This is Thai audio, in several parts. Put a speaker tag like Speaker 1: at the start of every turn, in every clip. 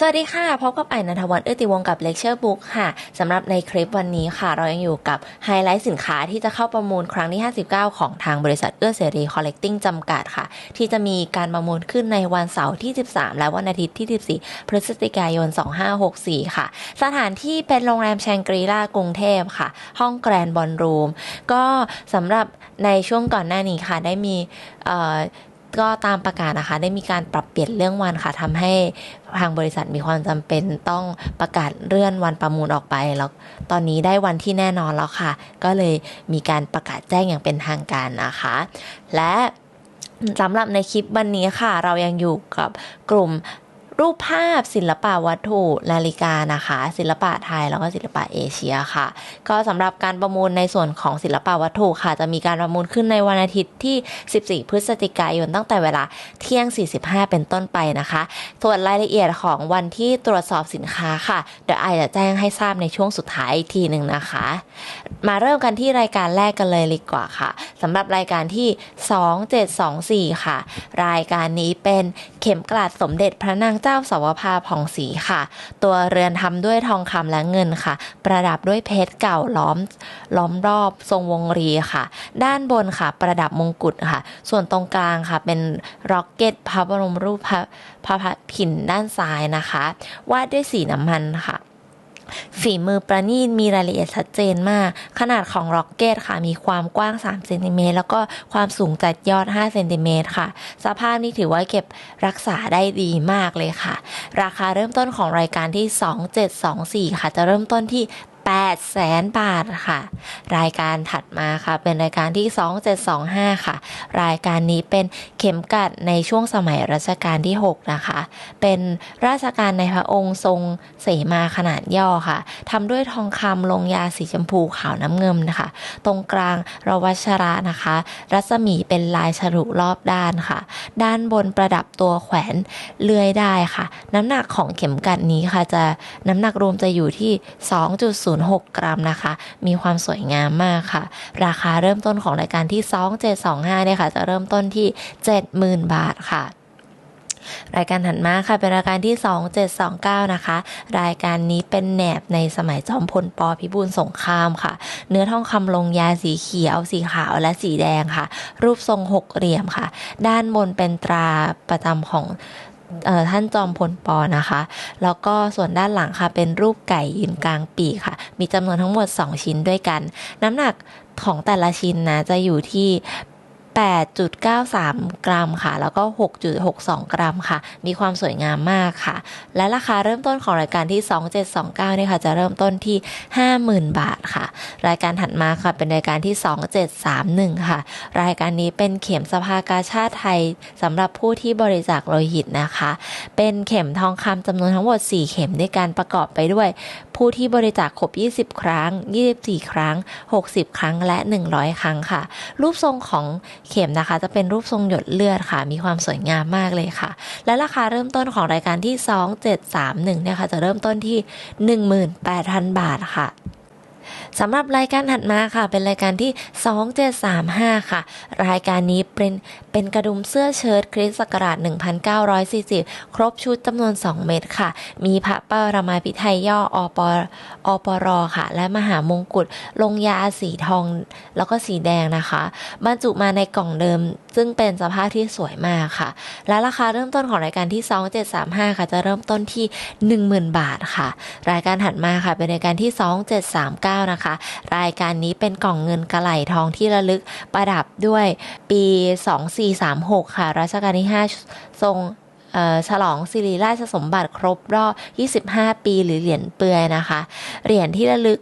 Speaker 1: สวัสดีค่ะ พบกับไอนันทวันเอื้อติวงกับเลคเชอร์บุ๊กค่ะสำหรับในคลิปวันนี้ค่ะ เรายังอยู่กับไฮไลท์สินค้าที่จะเข้าประมูลครั้งที่ 59 ของทางบริษัทเอื้อเสรีคอลเลกติ้งจำกัดค่ะ ที่จะมีการประมูลขึ้นในวันเสาร์ที่ 13 และวันอาทิตย์ที่ 14 พฤศจิกายน 2564 ค่ะ สถานที่เป็นโรงแรมแชงกรีลากรุงเทพค่ะ ห้องแกรนบอลรูมก็สำหรับในช่วงก่อนหน้านี้ค่ะได้มี ก็ตามประกาศนะคะ ได้มีการปรับเปลี่ยนเรื่องวันค่ะทำให้ทางบริษัทมีความจำเป็นต้องประกาศเลื่อนวันประมูลออกไป แล้วตอนนี้ได้วันที่แน่นอนแล้วค่ะ ก็เลยมีการประกาศแจ้งอย่างเป็นทางการนะคะ และสำหรับในคลิปวันนี้ค่ะ เรายังอยู่กับกลุ่ม รูปภาพศิลปะวัตถุนาฬิกานะคะ ศิลปะไทยแล้วก็ศิลปะเอเชียค่ะ ก็สำหรับการประมูลในส่วนของศิลปะวัตถุค่ะ จะมีการประมูลขึ้นในวันอาทิตย์ที่ 14 พฤศจิกายนตั้งแต่เวลาเที่ยง 45 เป็นต้นไปนะคะ ส่วนรายละเอียดของวันที่ตรวจสอบสินค้าค่ะ เดี๋ยวไอจะแจ้งให้ทราบในช่วงสุดท้ายอีกทีหนึ่งนะคะ มาเริ่มกันที่รายการแรกกันเลยดีกว่าค่ะสำหรับรายการที่ 2724 ค่ะ รายการนี้เป็นเข็มกลัดสมเด็จพระนางเจ้าสวภาผ่องศรีค่ะ ตัวเรือนทำด้วยทองคำและเงินค่ะ ประดับด้วยเพชรเก่าล้อมล้อมรอบทรงวงรีค่ะ ด้านบนค่ะ ประดับมงกุฎค่ะ ส่วนตรงกลางค่ะ เป็นร็อกเก็ตพระบรมรูปพระพระผินด้านซ้ายนะคะ วาดด้วยสีน้ำมันค่ะ ฝีมือประณีตมีรายละเอียดชัดเจนมาก ขนาดของร็อกเก็ตค่ะ มีความกว้าง3เซนติเมตรแล้วก็ความสูงจัดยอด5เซนติเมตรค่ะ สภาพนี้ถือว่าเก็บรักษาได้ดีมากเลยค่ะ ราคาเริ่มต้นของรายการที่ 2724 ค่ะ จะเริ่มต้นที่ 8แสนบาทค่ะ รายการถัดมาค่ะ เป็นรายการที่ 2725 ค่ะ รายการนี้เป็นเข็มกัดในช่วงสมัยรัชกาลที่ 6 นะคะ เป็นราชการในพระองค์ทรงเสมาขนาดย่อค่ะทำด้วยทองคำลงยาสีชมพูขาวน้ำเงินนะคะ ตรงกลางรวัชระนะคะ รัศมีเป็นลายฉลุรอบด้านค่ะ ด้านบนประดับตัวแขวนเลื่อยได้ค่ะ น้ำหนักของเข็มกัดนี้ค่ะจะน้ำหนักรวมจะอยู่ที่ 2.0 2.06 กรัมนะคะ มีความสวยงามมากค่ะ ราคาเริ่มต้นของรายการที่ 2725เนี่ยค่ะ จะเริ่มต้นที่ 70,000 บาทค่ะรายการถัดมาค่ะเป็นรายการที่ 2729 นะคะ รายการนี้เป็นแหนบในสมัยจอมพลปพิบูลสงครามค่ะ เนื้อทองคำลงยาสีเขียว สีขาวและสีแดงค่ะ รูปทรงหกเหลี่ยมค่ะ ด้านบนเป็นตราประจำของ ท่านจอมพลปอนะคะ แล้วก็ส่วนด้านหลังค่ะเป็นรูปไก่ยืนกลางปีกค่ะ มีจำนวนทั้งหมด 2 ชิ้นด้วยกัน น้ำหนักของแต่ละชิ้นนะจะอยู่ที่ 8.93 กรัมค่ะ แล้วก็ 6.62 กรัมค่ะ มีความสวยงามมากค่ะ และราคาเริ่มต้นของรายการที่ 2729เนี่ยค่ะ จะเริ่มต้นที่ 50,000 บาทค่ะ รายการถัดมาค่ะ เป็นรายการที่ 2731 ค่ะ รายการนี้เป็นเข็มสภากาชาติไทยสำหรับผู้ที่บริจาคโลหิตนะคะ เป็นเข็มทองคำจำนวนทั้งหมด 4 เข็มด้วยการประกอบไปด้วย ผู้ที่บริจาคครบ 20 ครั้ง 24 ครั้ง 60 ครั้งและ 100 ครั้งค่ะ รูปทรงของเข็มนะคะ จะเป็นรูปทรงหยดเลือดค่ะ มีความสวยงามมากเลยค่ะ และราคาเริ่มต้นของรายการที่ 2731เนี่ยค่ะจะเริ่มต้นที่ 18,000 บาทค่ะ สำหรับรายการถัดมาค่ะ เป็นรายการที่ 2735 ค่ะ รายการนี้เป็นเป็นกระดุมเสื้อเชิ้ตคริสต์ศักราช 1940 ครบชุดจำนวน 2 เม็ดค่ะ มีพระปรมาภิไธยย่ออปอปรค่ะ และมหามงกุฎลงยาสีทองแล้วก็สีแดงนะคะ บรรจุมาในกล่องเดิม ซึ่งเป็นสภาพที่สวยมากค่ะ และราคาเริ่มต้นของรายการที่ 2735 ค่ะ จะเริ่มต้นที่ 10,000 บาทค่ะ รายการถัดมาค่ะ เป็นรายการที่ 2739นะคะ รายการนี้เป็นกล่องเงินกระไหลทองที่ระลึกประดับด้วยปี 2436 ค่ะรัชกาลที่ 5 ทรงฉลองสิริราชสมบัติครบรอบ 25 ปีหรือเหรียญเปลือยนะคะ เหรียญที่ระลึก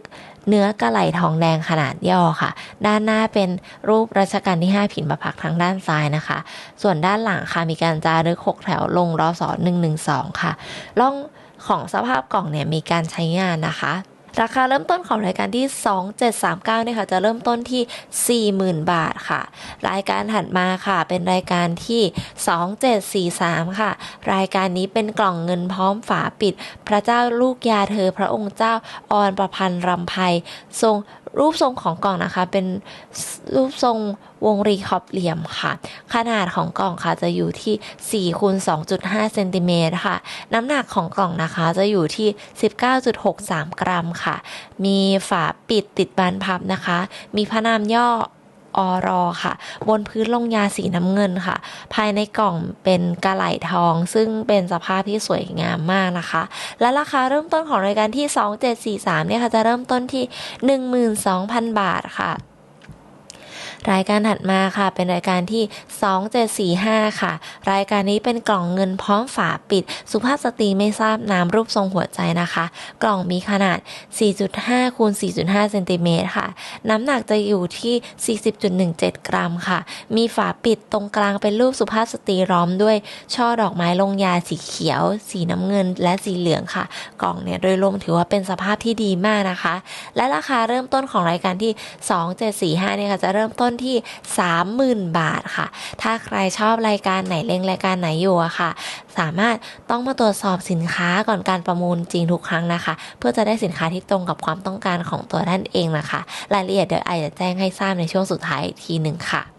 Speaker 1: เนื้อกระไหลทองแดงขนาดย่อค่ะ ด้านหน้าเป็นรูปรัชกาลที่ 5 ผินประพักทางด้านซ้ายนะคะ ส่วนด้านหลังค่ะมีการจารึก 6 แถวลงรอสอ112 ค่ะล่องของสภาพกล่องเนี่ยมีการใช้งานนะคะ ราคาเริ่มต้นของรายการที่ 2739เนี่ยค่ะจะเริ่มต้นที่ 40,000 บาทค่ะ รายการถัดมาค่ะ เป็นรายการที่ 2743 ค่ะ รายการนี้เป็นกล่องเงินพร้อมฝาปิด พระเจ้าลูกยาเธอพระองค์เจ้าออนประพันธ์รำไพทรง รูปทรงของกล่องนะคะ เป็นรูปทรงวงรีขอบเหลี่ยมค่ะ ขนาดของกล่องค่ะจะอยู่ที่4คูณ2.5เซนติเมตรค่ะ น้ำหนักของกล่องนะคะจะอยู่ที่ 19.63 กรัมค่ะ มีฝาปิดติดบานพับนะคะ มีพนามย่อ อรอค่ะ บนพื้นลงยาสีน้ำเงินค่ะ ภายในกล่องเป็นกระไหลทอง ซึ่งเป็นสภาพที่สวยงามมากนะคะ และราคาเริ่มต้นของรายการที่ 2743เนี่ยค่ะจะเริ่มต้นที่ 12,000 บาทค่ะ รายการถัดมาค่ะ เป็นรายการที่ 2745 ค่ะ รายการนี้เป็นกล่องเงินพร้อมฝาปิด สุภาพสตรีไม่ทราบน้ำรูปทรงหัวใจนะคะ กล่องมีขนาด 4.5คูณ4.5เซนติเมตรค่ะ น้ำหนักจะอยู่ที่ 40.17 กรัมค่ะ มีฝาปิดตรงกลางเป็นรูปสุภาพสตรีร้อมด้วย ช่อดอกไม้ลงยาสีเขียว สีน้ำเงิน และสีเหลืองค่ะ กล่องเนี่ยโดยรวมถือว่าเป็นสภาพที่ดีมากนะคะ และราคาเริ่มต้นของรายการที่ 2745เนี่ยค่ะจะเริ่มต้นที่ 30,000 บาทค่ะ ถ้าใครชอบรายการไหนเล่งรายการไหนอยู่อะค่ะ สามารถต้องมาตรวจสอบสินค้าก่อนการประมูลจริงทุกครั้งนะคะ เพื่อจะได้สินค้าที่ตรงกับความต้องการของตัวท่านเองนะคะ รายละเอียดเดี๋ยวไอจะแจ้งให้ทราบในช่วงสุดท้ายทีหนึ่งค่ะ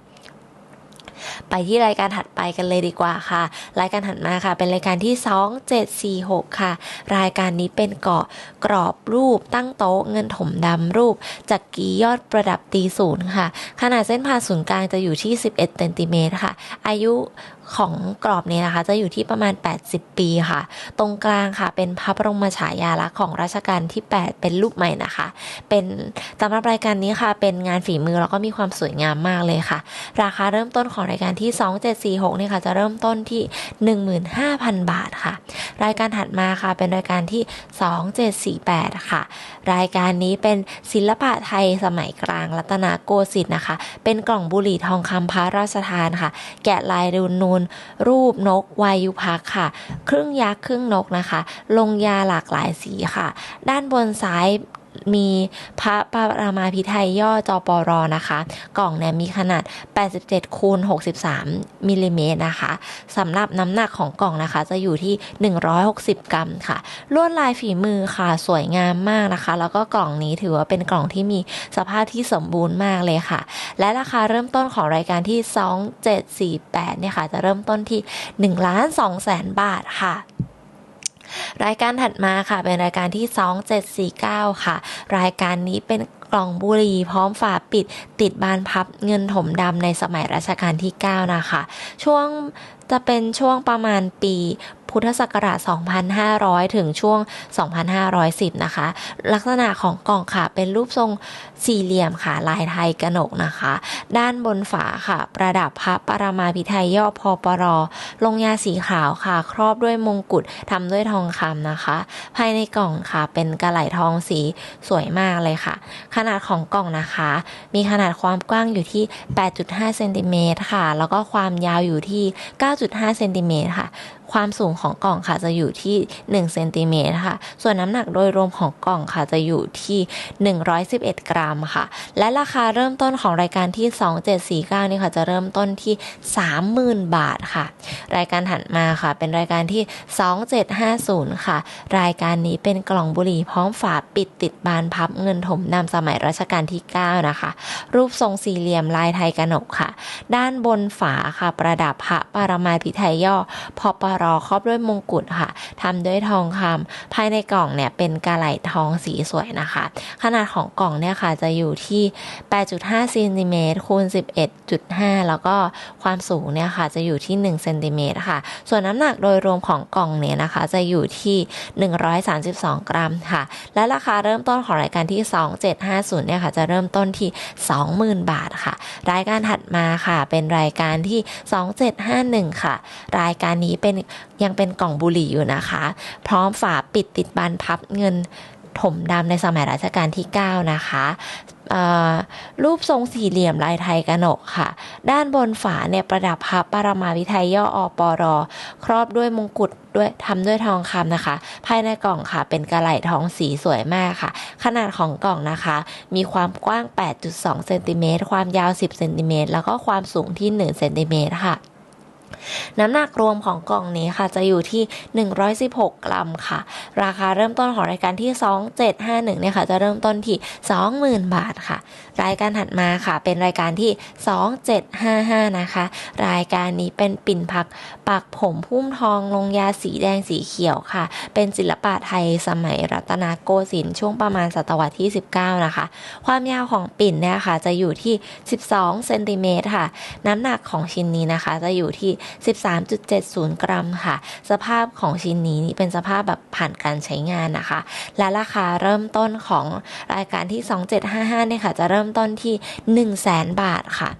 Speaker 1: ไปที่รายการถัดไปกันเลยดีกว่าค่ะ รายการถัดมาค่ะ เป็นรายการที่ 2746 ค่ะ รายการนี้เป็นเกาะกรอบรูปตั้งโต๊ะเงินถมดำรูปจักรียอดประดับตีศูนย์ค่ะ ขนาดเส้นผ่าศูนย์กลางจะอยู่ที่ 11เซนติเมตรค่ะ อายุ ของกรอบนี้นะคะ จะอยู่ที่ประมาณ 80 ปีค่ะ ตรงกลางค่ะ เป็นพระบรมฉายาลักษณ์ของรัชกาลที่ 8 เป็นรูปใหม่นะคะ เป็นสำหรับรายการนี้ค่ะ เป็นงานฝีมือแล้วก็มีความสวยงามมากเลยค่ะ ราคาเริ่มต้นของรายการที่ 2746เนี่ยค่ะ จะเริ่มต้นที่ 15,000 บาทค่ะ รายการถัดมาค่ะ เป็นรายการที่ 2748 ค่ะ รายการนี้เป็นศิลปะไทยสมัยกลางรัตนโกสินทร์นะคะ เป็นกล่องบุหรี่ทองคำพระราชทานค่ะ แกะลายดูนูนรูปนกวายุพักค่ะ ครึ่งยักษ์ครึ่งนกนะคะ ลงยาหลากหลายสีค่ะ ด้านบนซ้าย มีพระปรามาพิไทยย่อจอปอรอนะคะ กล่องเนี่ยมีขนาด 87คูณ63มิลลิเมตรนะคะสำหรับน้ำหนักของกล่องนะคะ จะอยู่ที่ 160 กรัมค่ะ ลวดลายฝีมือค่ะสวยงามมากนะคะ แล้วก็กล่องนี้ถือว่าเป็นกล่องที่มีสภาพที่สมบูรณ์มากเลยค่ะ และราคาเริ่มต้นของรายการที่ 2748เนี่ยค่ะ จะเริ่มต้นที่1ล้าน2แสนบาทค่ะ รายการถัดมาค่ะเป็นรายการที่ 2749 ค่ะ รายการนี้เป็นกล่องบุหรี่พร้อมฝาปิด ติดบานพับเงินถมดำในสมัยรัชกาลที่ 9 นะคะ ช่วงจะเป็นช่วงประมาณปี พุทธศักราช 2500 ถึงช่วง 2510 นะคะ ลักษณะของกล่องค่ะ เป็นรูปทรงสี่เหลี่ยมค่ะ ลายไทยกระหนกนะคะ ด้านบนฝาค่ะ ประดับพระปรมาภิไธยย่อพอปรอ ลงยาสีขาวค่ะ ครอบด้วยมงกุฎทำด้วยทองคำนะคะ ภายในกล่องค่ะ เป็นกระไหลทองสีสวยมากเลยค่ะ ขนาดของกล่องนะคะ มีขนาดความกว้างอยู่ที่ 8.5 เซนติเมตรค่ะ แล้วก็ความยาวอยู่ที่ 9.5 เซนติเมตรค่ะ ความสูงของกล่องค่ะจะอยู่ที่1เซนติเมตรค่ะ ส่วนน้ำหนักโดยรวมของกล่องค่ะจะอยู่ที่ 111 กรัมค่ะ และราคาเริ่มต้นของรายการที่ 2749นี่ค่ะจะเริ่มต้นที่ 30,000 บาทค่ะ รายการถัดมาค่ะ เป็นรายการที่ 2750 ค่ะ รายการนี้เป็นกล่องบุหรี่พร้อมฝาปิดติดบานพับเงินถมนำสมัยรัชกาลที่ 9 นะคะ รูปทรงสี่เหลี่ยมลายไทยกระหนกค่ะ ด้านบนฝาค่ะประดับพระปรมาภิไธยย่อพอปรรอครอบด้วยมงกุฎค่ะทำด้วยทองคำภายในกล่องเนี่ยเป็นกระไหลทองสีสวยนะคะ ขนาดของกล่องเนี่ยค่ะจะอยู่ที่ 8.5ซนติเมตรคูณ11.5 แล้วก็ความสูงเนี่ยค่ะจะอยู่ที่1เซนติเมตรค่ะ ส่วนน้ำหนักโดยรวมของกล่องเนี่ยนะคะ จะอยู่ที่ 132 กรัมค่ะ และราคาเริ่มต้นของรายการที่ 2750เนี่ยค่ะจะเริ่มต้นที่ 20,000 บาทค่ะ รายการถัดมาค่ะ เป็นรายการที่ 2751 ค่ะ รายการนี้เป็นยังเป็นกล่องบุหรี่อยู่นะคะ พร้อมฝาปิดติดบานพับเงินถมดำในสมัยรัชกาลที่ 9 นะคะรูปทรงสี่เหลี่ยมลายไทยกระหนกค่ะ ด้านบนฝาเนี่ยประดับพระปรมาวิทยย่ออปรอ ครอบด้วยมงกุฎด้วยทำด้วยทองคำนะคะ ภายในกล่องค่ะ เป็นกระไหลทองสีสวยมากค่ะ ขนาดของกล่องนะคะ มีความกว้าง 8.2 เซนติเมตรความยาว 10 เซนติเมตรแล้วก็ความสูงที่ 1 เซนติเมตรค่ะ น้ำหนักรวมของกล่องนี้ค่ะจะอยู่ที่ 116 กรัมค่ะ ราคาเริ่มต้นของรายการที่ 2751เนี่ยค่ะจะเริ่มต้นที่ 20,000 บาทค่ะ รายการถัดมาค่ะ เป็นรายการที่ 2755 นะคะ รายการนี้เป็นปิ่นผักปักผมพุ่มทองลงยาสีแดงสีเขียวค่ะ เป็นศิลปะไทยสมัยรัตนโกสินทร์ช่วงประมาณศตวรรษที่ 19 นะคะ ความยาวของปิ่นเนี่ยค่ะจะอยู่ที่ 12 เซนติเมตรค่ะ น้ำหนักของชิ้นนี้นะคะจะอยู่ที่13.70 กรัมค่ะ สภาพของชิ้นนี้เป็นสภาพแบบผ่านการใช้งานนะคะ และราคาเริ่มต้นของรายการที่ 2755เนี่ยค่ะ จะเริ่มต้นที่ 1 0 0 0 0แบาทค่ะ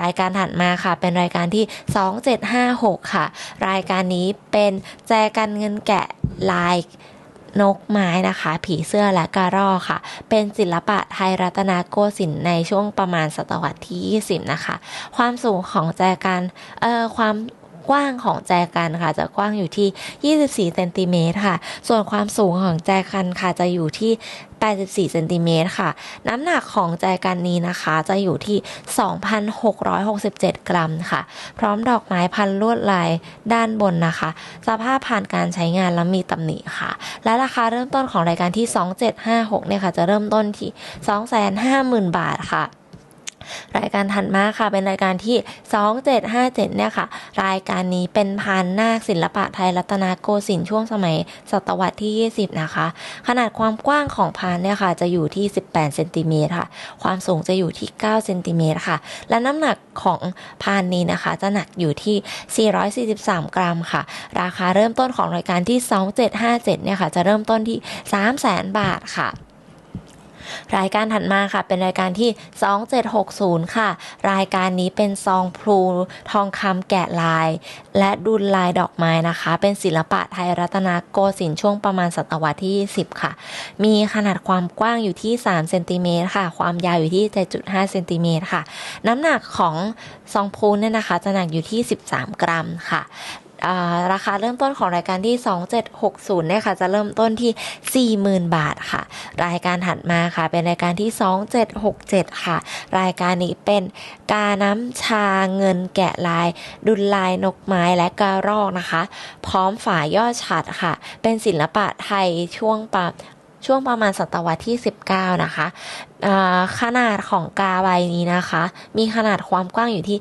Speaker 1: รายการถัดมาค่ะ เป็นรายการที่ 2756 ค่ะ รายการนี้เป็นแจกันเงินแกะลาย นกไม้นะคะ ผีเสื้อและกระรอค่ะ เป็นศิลปะไทยรัตนโกสินทร์ในช่วงประมาณศตวรรษที่ 20 นะคะ ความสูงของแจกันเอ่อความ กว้างของแจกันค่ะ จะกว้างอยู่ที่ 24เซนติเมตรค่ะ ส่วนความสูงของแจกันค่ะจะอยู่ที่84เซนติเมตรค่ะ น้ำหนักของแจกันนี้นะคะ จะอยู่ที่ 2,667 กรัมค่ะ พร้อมดอกไม้พันลวดลายด้านบนนะคะ สภาพผ่านการใช้งานแล้วมีตำหนิค่ะ และราคาเริ่มต้นของรายการที่ 2756 เนี่ยค่ะ จะเริ่มต้นที่ 250,000 บาทค่ะ รายการถัดมาค่ะ เป็นรายการที่ 2757 เนี่ยค่ะ รายการนี้เป็นพานนาคศิลปะไทยรัตนโกสินทร์ช่วงสมัยศตวรรษที่ 20 นะคะ ขนาดความกว้างของพานเนี่ยค่ะ จะอยู่ที่ 18 เซนติเมตรค่ะ ความสูงจะอยู่ที่ 9 เซนติเมตรค่ะ และน้ำหนักของพานนี้นะคะ จะหนักอยู่ที่ 443 กรัมค่ะ ราคาเริ่มต้นของรายการที่ 2757 เนี่ยค่ะ จะเริ่มต้นที่ 300,000 บาทค่ะ รายการถัดมาค่ะเป็นรายการที่ 2760 ค่ะ รายการนี้เป็นซองพลูทองคำแกะลาย และดุลลายดอกไม้นะคะ เป็นศิลปะไทยรัตนโกสินทร์ช่วงประมาณศตวรรษที่ 10 ค่ะ มีขนาดความกว้างอยู่ที่ 3 เซนติเมตรค่ะ ความยาวอยู่ที่ 7.5 เซนติเมตรค่ะ น้ำหนักของซองพลูเนี่ยนะคะ จะหนักอยู่ที่ 13 กรัมค่ะ ราคาเริ่มต้นของรายการที่ 2760เนี่ยค่ะจะเริ่มต้นที่ 40,000 บาทค่ะ รายการถัดมาค่ะ เป็นรายการที่ 2767 ค่ะ รายการนี้เป็นกาน้ำชาเงินแกะลาย ดุลลายนกไม้และกระรอกนะคะ พร้อมฝายอดฉัดค่ะ เป็นศิลปะไทยช่วงปะช่วงประมาณศตวรรษที่ 19 นะคะ ขนาดของกาใบนี้นะคะ มีขนาดความกว้างอยู่ที่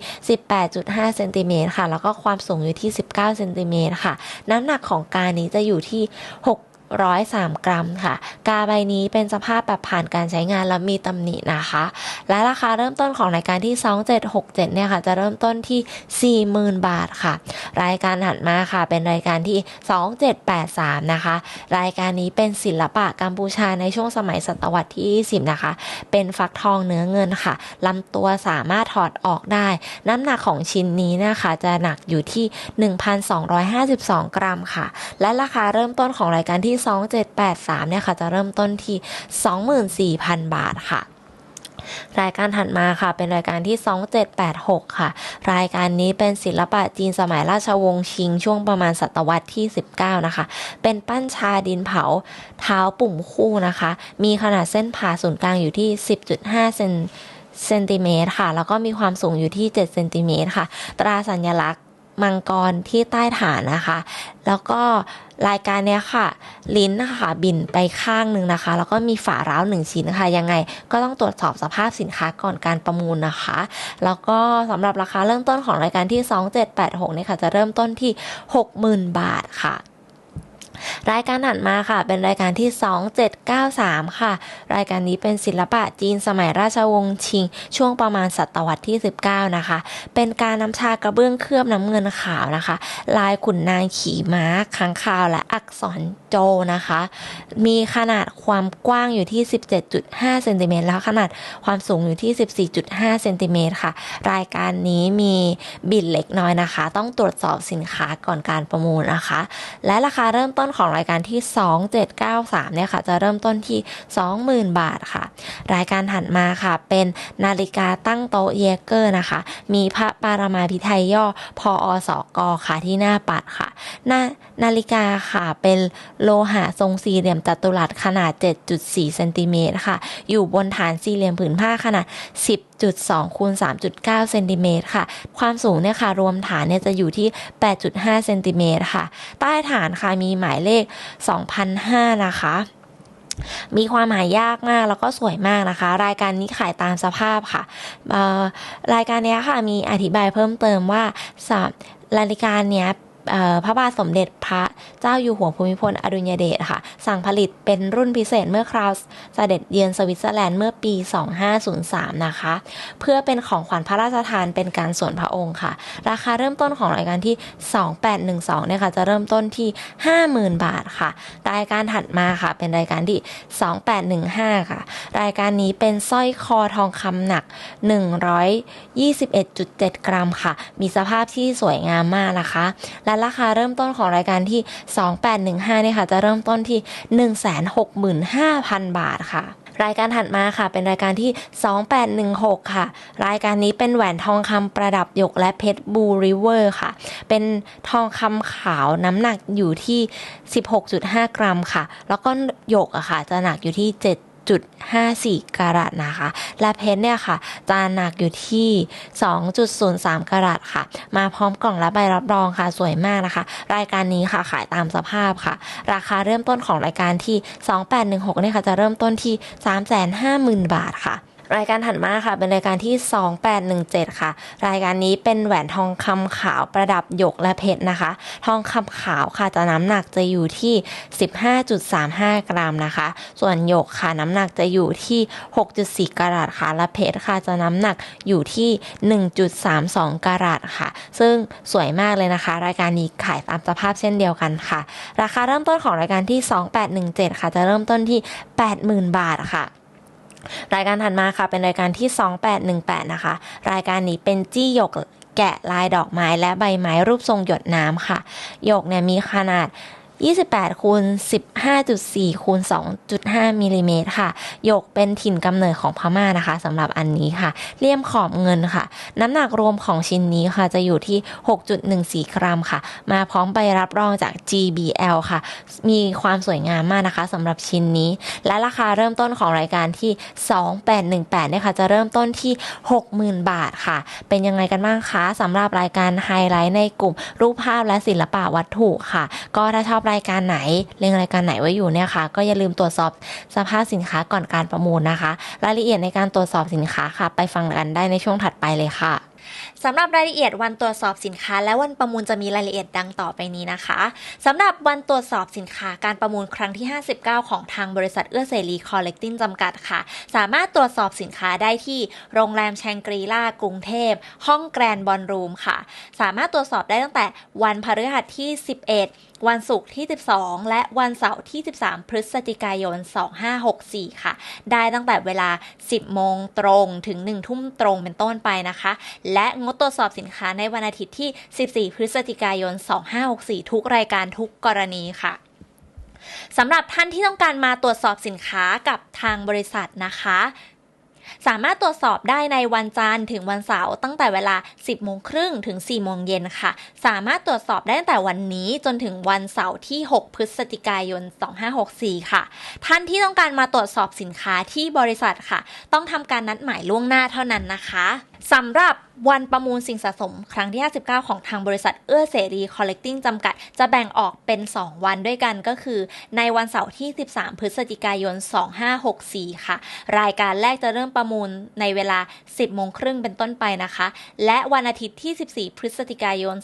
Speaker 1: 18.5เซนติเมตรค่ะ แล้วก็ความสูงอยู่ที่ 19เซนติเมตรค่ะ น้ำหนักของกานี้จะอยู่ที่6 103 กรัมค่ะ กาใบนี้เป็นสภาพแบบผ่านการใช้งานแล้วมีตำหนินะคะ และราคาเริ่มต้นของรายการที่ 2767 เนี่ยค่ะ จะเริ่มต้นที่ 40,000 บาทค่ะ รายการถัดมาค่ะ เป็นรายการที่ 2783 นะคะ รายการนี้เป็นศิลปะกัมพูชาในช่วงสมัยศตวรรษที่ 20 นะคะ เป็นฟักทองเนื้อเงินค่ะลำตัวสามารถถอดออกได้ น้ำหนักของชิ้นนี้นะคะ จะหนักอยู่ที่ 1,252 กรัมค่ะ และราคาเริ่มต้นของรายการที่2783เนี่ยค่ะจะเริ่มต้นที่ 24,000 บาทค่ะรายการถัดมาค่ะเป็นรายการที่ 2786 ค่ะ รายการนี้เป็นศิลปะจีนสมัยราชวงศ์ชิง ช่วงประมาณศตวรรษที่ 19 นะคะ เป็นปั้นชาดินเผาเท้าปุ่มคู่นะคะ มีขนาดเส้นผ่าศูนย์กลางอยู่ที่ 10.5 เซนเซนติเมตรค่ะ แล้วก็มีความสูงอยู่ที่ 7 เซนติเมตรค่ะ ตราสัญลักษณ์ มังกรที่ใต้ฐานนะคะ แล้วก็รายการเนี้ยค่ะ ลิ้นนะคะบินไปข้างหนึ่งนะคะ แล้วก็มีฝาร้าวหนึ่งชิ้นค่ะ ยังไงก็ต้องตรวจสอบสภาพสินค้าก่อนการประมูลนะคะ แล้วก็สำหรับราคาเริ่มต้นของรายการที่ 2786เนี่ยค่ะ จะเริ่มต้นที่ 60,000 บาทค่ะ รายการถัดมาค่ะ เป็นรายการที่ 2793 ค่ะ รายการนี้เป็นศิลปะจีนสมัยราชวงศ์ชิง ช่วงประมาณศตวรรษที่ 19 นะคะ เป็นการน้ำชากระเบื้องเคลือบน้ำเงินขาวนะคะ ลายขุนนางขี่ม้าค้างคาวและอักษรโจนะคะ มีขนาดความกว้างอยู่ที่ 17.5เซนติเมตรแล้วขนาดความสูงอยู่ที่ 14.5เซนติเมตรค่ะ รายการนี้มีบิดเล็กน้อยนะคะ ต้องตรวจสอบสินค้าก่อนการประมูลนะคะ และราคาเริ่มต้นของรายการที่ 2793 เนี่ยค่ะ จะเริ่มต้นที่ 20,000 บาทค่ะ รายการถัดมาค่ะ เป็นนาฬิกาตั้งโต๊ะเยเกอร์นะคะ มีพระปารามาพิไทยย่อพออสกค่ะที่หน้าปัดค่ะ นานาฬิกาค่ะเป็นโลหะทรงสี่เหลี่ยมจัตุรัสขนาด 7.4เซนติเมตรค่ะ อยู่บนฐานสี่เหลี่ยมผืนผ้าขนาด 10.2คูณ3.9เซนติเมตรค่ะ ความสูงเนี่ยค่ะ รวมฐานเนี่ยจะอยู่ที่ 8.5เซนติเมตรค่ะ ใต้ฐานค่ะมีหมายเลข 2,005 นะคะมีความหายากมากแล้วก็สวยมากนะคะ รายการนี้ขายตามสภาพค่ะ รายการนี้ค่ะมีอธิบายเพิ่มเติมว่ารายการเนี้ย พระบาทสมเด็จพระเจ้าอยู่หัวภูมิพลอดุลยเดชค่ะ สั่งผลิตเป็นรุ่นพิเศษเมื่อคราวเสด็จเยือนสวิตเซอร์แลนด์เมื่อปี 2503 นะคะ เพื่อเป็นของขวัญพระราชทานเป็นการส่วนพระองค์ค่ะ ราคาเริ่มต้นของรายการที่ 2812เนี่ยค่ะจะเริ่มต้นที่ 50,000 บาทค่ะ รายการถัดมาค่ะ เป็นรายการที่ 2815 ค่ะ รายการนี้เป็นสร้อยคอทองคำหนัก 121.7 กรัมค่ะ มีสภาพที่สวยงามมากนะคะและราคาเริ่มต้นของรายการที่ 2815เนี่ยค่ะ จะเริ่มต้นที่ 165,000 บาทค่ะรายการถัดมาค่ะ เป็นรายการที่ 2816 ค่ะ รายการนี้เป็นแหวนทองคำประดับหยกและเพชรบูริเวอร์ค่ะ เป็นทองคำขาวน้ำหนักอยู่ที่ 16.5 กรัมค่ะ แล้วก็หยกอะค่ะ จะหนักอยู่ที่ 7 2.54 กรัตนะคะ และเพชรเนี่ยค่ะ จะหนักอยู่ที่ 2.03 กรัตค่ะ มาพร้อมกล่องและใบรับรองค่ะ สวยมากนะคะ รายการนี้ค่ะขายตามสภาพค่ะ ราคาเริ่มต้นของรายการที่ 2816เนี่ยค่ะ จะเริ่มต้นที่ 350,000 บาทค่ะ รายการถัดมาค่ะ เป็นรายการที่ 2817 ค่ะ รายการนี้เป็นแหวนทองคำขาวประดับหยกและเพชรนะคะ ทองคำขาวค่ะจะน้ำหนักจะอยู่ที่ 15.35 กรัมนะคะ ส่วนหยกค่ะน้ำหนักจะอยู่ที่ 6.4 กรัตค่ะ และเพชรค่ะจะน้ำหนักอยู่ที่ 1.32 กรัตค่ะ ซึ่งสวยมากเลยนะคะ รายการนี้ขายตามสภาพเช่นเดียวกันค่ะ ราคาเริ่มต้นของรายการที่ 2817 ค่ะ จะเริ่มต้นที่ 80,000 บาทค่ะ รายการถัดมาค่ะ เป็นรายการที่ 2818 นะคะ รายการนี้เป็นจี้หยกแกะลายดอกไม้และใบไม้รูปทรงหยดน้ำค่ะหยกเนี่ยมีขนาด 28คูณ15.4คูณ2.5มิลิเมตรค่ะหยกเป็นถิ่นกำเนิดของพม่านะคะสำหรับอันนี้ค่ะเลี่ยมขอบเงินค่ะ น้ำหนักรวมของชิ้นนี้ค่ะจะอยู่ที่ 6.14 กรัมค่ะ มาพร้อมใบรับรองจาก GBL ค่ะ มีความสวยงามมากนะคะสำหรับชิ้นนี้ และราคาเริ่มต้นของรายการที่ 2818เนี่ยค่ะจะเริ่มต้นที่ 60,000 บาทค่ะ เป็นยังไงกันบ้างคะสำหรับรายการไฮไลท์ในกลุ่มรูปภาพและศิลปะวัตถุค่ะ ก็ถ้าชอบรายการไหน เล็งรายการไหนไว้อยู่เนี่ยค่ะ ก็อย่าลืมตรวจสอบสภาพสินค้าก่อนการประมูลนะคะ รายละเอียดในการตรวจสอบสินค้าค่ะ ไปฟังกันได้ในช่วงถัดไปเลยค่ะ
Speaker 2: สำหรับรายละเอียดวันตรวจสอบสินค้า และวันประมูลจะมีรายละเอียดดังต่อไปนี้นะคะสำหรับวันตรวจสอบสินค้าการประมูลครั้งที่ 59 ของทางบริษัทเอื้อเสรีคอลเลกติ้งจำกัดค่ะ สามารถตรวจสอบสินค้าได้ที่โรงแรมแชงกรีล่ากรุงเทพ ห้องแกรนบอลรูมค่ะ สามารถตรวจสอบได้ตั้งแต่วันพฤหัสที่ 11 วันศุกร์ที่ 12 และวันเสาร์ที่ 13 พฤศจิกายน 2564 ค่ะ ได้ตั้งแต่เวลา 10 โมงตรงถึง 1 ทุ่มตรงเป็นต้นไปนะคะ และงดตรวจสอบสินค้าในวันอาทิตย์ที่ 14 พฤศจิกายน 2564 ทุกรายการทุกกรณีค่ะสำหรับท่านที่ต้องการมาตรวจสอบสินค้ากับทางบริษัทนะคะ สามารถตรวจสอบได้ในวันจันทร์ถึงวันเสาร์ตั้งแต่เวลา 10 โมงครึ่งถึง 4 โมงเย็นค่ะ สามารถตรวจสอบได้ตั้งแต่วันนี้จนถึงวันเสาร์ที่ 6 พฤศจิกายน 2564 ค่ะ ท่านที่ต้องการมาตรวจสอบสินค้าที่บริษัทค่ะ ต้องทำการนัดหมายล่วงหน้าเท่านั้นนะคะ สำหรับวันประมูลสิ่งสะสมครั้งที่ 59 ของทางบริษัทเอื้อเสรีคอลเลกติ้งจำกัด จะแบ่งออกเป็น 2 วันด้วยกันก็คือ ในวันเสาร์ที่ 13 พฤศจิกายน 2564 ค่ะ รายการแรกจะเริ่มประมูลในเวลา 10 โมงครึ่งเป็นต้นไปนะคะ และวันอาทิตย์ที่ 14 พฤศจิกายน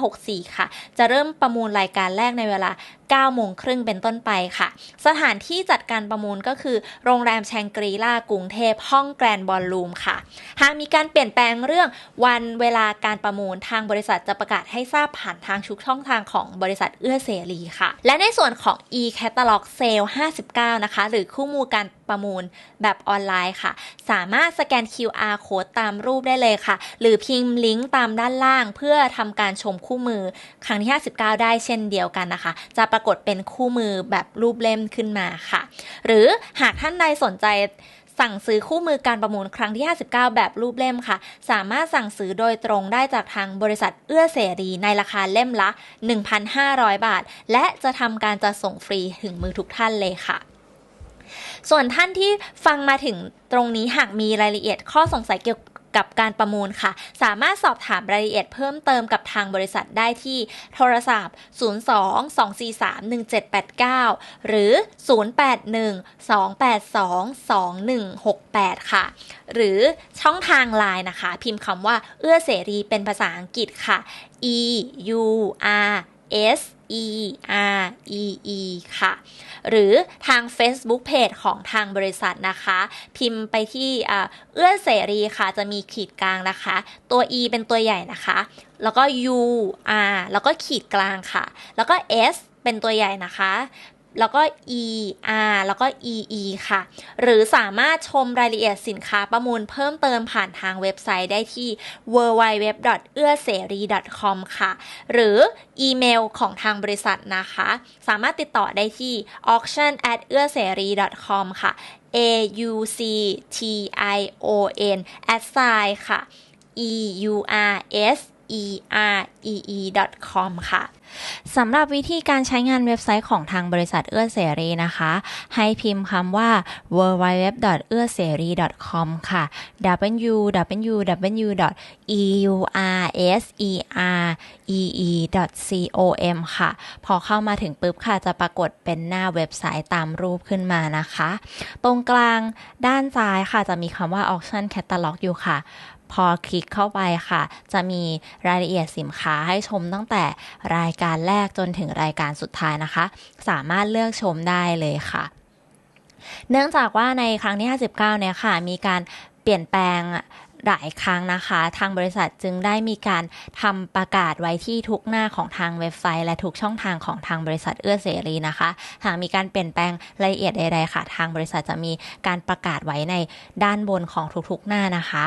Speaker 2: 2564 ค่ะ จะเริ่มประมูลรายการแรกในเวลา 9โมงครึ่งเป็นต้นไปค่ะ สถานที่จัดการประมูลก็คือ โรงแรมแชงกรีล่ากรุงเทพห้องแกรนบอลลูมค่ะ หากมีการเปลี่ยนแปลงเรื่องวันเวลาการประมูลทางบริษัทจะประกาศให้ทราบผ่านทางชุกช่องทางของบริษัทเอื้อเสรีค่ะ และในส่วนของ e-catalog sale 59 นะคะ หรือคู่มูลการ ประมูลแบบออนไลน์ค่ะ สามารถสแกน QR code ตามรูปได้เลยค่ะ หรือพิมพ์ลิงก์ตามด้านล่าง เพื่อทำการชมคู่มือครั้งที่ 59 ได้เช่นเดียวกันนะคะ จะปรากฏเป็นคู่มือแบบรูปเล่มขึ้นมาค่ะ หรือหากท่านใดสนใจสั่งซื้อคู่มือการประมูลครั้งที่ 59 แบบรูปเล่มค่ะ สามารถสั่งซื้อโดยตรงได้จากทางบริษัทเอื้อเสรีในราคาเล่มละ 1,500 บาท และจะทำการจัดส่งฟรีถึงมือทุกท่านเลยค่ะ ส่วนท่านที่ฟังมาถึงตรงนี้หากมีรายละเอียดข้อสงสัยเกี่ยวกับการประมูลค่ะ สามารถสอบถามรายละเอียดเพิ่มเติมกับทางบริษัทได้ที่โทรศัพท์ 02-243-1789 หรือ 081-282-2168 ค่ะ หรือช่องทางไลน์นะคะ พิมพ์คำว่าเอื้อเสรีเป็นภาษาอังกฤษค่ะ e u r s e r e e ค่ะ หรือทาง Facebook Page ของทางบริษัทนะคะ พิมพ์ไปที่เอื้อเสรีค่ะ จะมีขีดกลางนะคะ ตัว e เป็นตัวใหญ่นะคะ แล้วก็ u r แล้วก็ขีดกลางค่ะ แล้วก็ s เป็นตัวใหญ่นะคะ แล้วก็ e r แล้วก็ e e ค่ะ หรือสามารถชมรายละเอียดสินค้าประมูลเพิ่มเติมผ่านทางเว็บไซต์ได้ที่ www. เอื้อเสรี .com ค่ะ หรืออีเมลของทางบริษัทนะคะ สามารถติดต่อได้ที่ auction at เอื้อเสรี .com ค่ะ a u c t i o n at sign ค่ะ e u r s e r e e com ค่ะ
Speaker 1: สำหรับวิธีการใช้งานเว็บไซต์ของทางบริษัทเอื้อเสรีนะคะ ให้พิมพ์คำว่า w w w เอื้อเสรี .com ค่ะ w w w e u r s e r e e com ค่ะ พอเข้ามาถึงปุ๊บค่ะ จะปรากฏเป็นหน้าเว็บไซต์ตามรูปขึ้นมานะคะ ตรงกลางด้านซ้ายค่ะจะมีคำว่า auction catalog อยู่ค่ะ พอคลิกเข้าไปค่ะ จะมีรายละเอียดสินค้าให้ชมตั้งแต่รายการแรกจนถึงรายการสุดท้ายนะคะ สามารถเลือกชมได้เลยค่ะ เนื่องจากว่าในครั้งที่ 59 เนี่ยค่ะ มีการเปลี่ยนแปลง หลายครั้งนะคะ ทางบริษัทจึงได้มีการทำประกาศไว้ที่ทุกหน้าของทางเว็บไซต์ และทุกช่องทางของทางบริษัทเอื้อเสรีนะคะ หากมีการเปลี่ยนแปลงรายละเอียดใดๆค่ะ ทางบริษัทจะมีการประกาศไว้ในด้านบนของทุกๆหน้านะคะ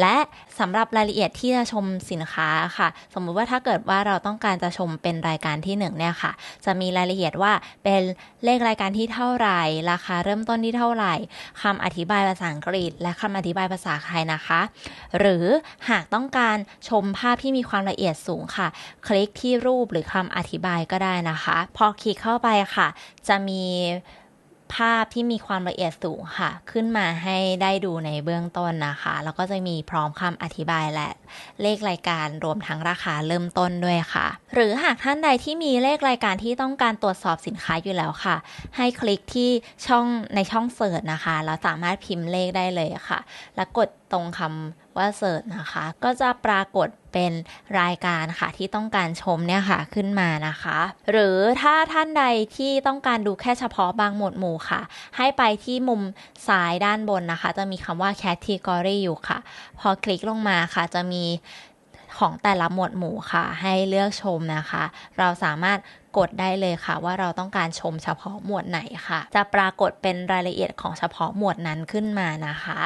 Speaker 1: และสำหรับรายละเอียดที่จะชมสินค้าค่ะ สมมุติว่าถ้าเกิดว่าเราต้องการจะชมเป็นรายการที่หนึ่งเนี่ยค่ะ จะมีรายละเอียดว่าเป็นเลขรายการที่เท่าไหร่ ราคาเริ่มต้นที่เท่าไหร่คำอธิบายภาษาอังกฤษ และคำอธิบายภาษาไทยนะคะหรือหากต้องการชมภาพที่มีความละเอียดสูงค่ะ คลิกที่รูปหรือคำอธิบายก็ได้นะคะ พอคลิกเข้าไปค่ะ จะมี ภาพที่มีความละเอียดสูงค่ะ ขึ้นมาให้ได้ดูในเบื้องต้นนะคะ แล้วก็จะมีพร้อมคำอธิบายและเลขรายการรวมทั้งราคาเริ่มต้นด้วยค่ะ หรือหากท่านใดที่มีเลขรายการที่ต้องการตรวจสอบสินค้าอยู่แล้วค่ะ ให้คลิกที่ช่องในช่องเสิร์ชนะคะ แล้วสามารถพิมพ์เลขได้เลยค่ะ แล้วกดตรงคำ ว่าเสิร์ชนะคะ ก็จะปรากฏเป็นรายการค่ะที่ต้องการชมเนี่ยค่ะขึ้นมานะคะ หรือถ้าท่านใดที่ต้องการดูแค่เฉพาะบางหมวดหมู่ค่ะ ให้ไปที่มุมซ้ายด้านบนนะคะ จะมีคำว่า category อยู่ค่ะ พอคลิกลงมาค่ะจะมี ของแต่ละหมวดหมู่ค่ะ ให้เลือกชมนะคะ เราสามารถกดได้เลยค่ะ ว่าเราต้องการชมเฉพาะหมวดไหนค่ะ จะปรากฏเป็นรายละเอียดของเฉพาะหมวดนั้นขึ้นมานะคะ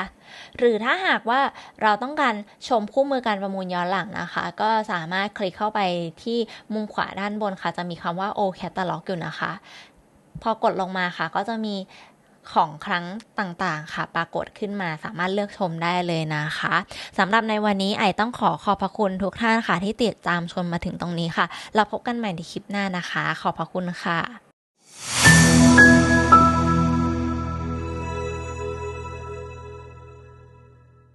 Speaker 1: หรือถ้าหากว่าเราต้องการชมคู่มือการประมูลย้อนหลังนะคะ ก็สามารถคลิกเข้าไปที่มุมขวาด้านบนค่ะ จะมีคำว่า O Catalog อยู่นะคะ พอกดลงมาค่ะ ก็จะมี ของครั้งต่างๆ ค่ะ ปรากฏขึ้นมาสามารถเลือกชมได้เลยนะคะสำหรับในวันนี้ไอต้องขอขอบพระคุณทุกท่านค่ะ ที่ติดตามชมมาถึงตรงนี้ค่ะ เราพบกันใหม่ในคลิปหน้านะคะ ขอบพระคุณค่ะ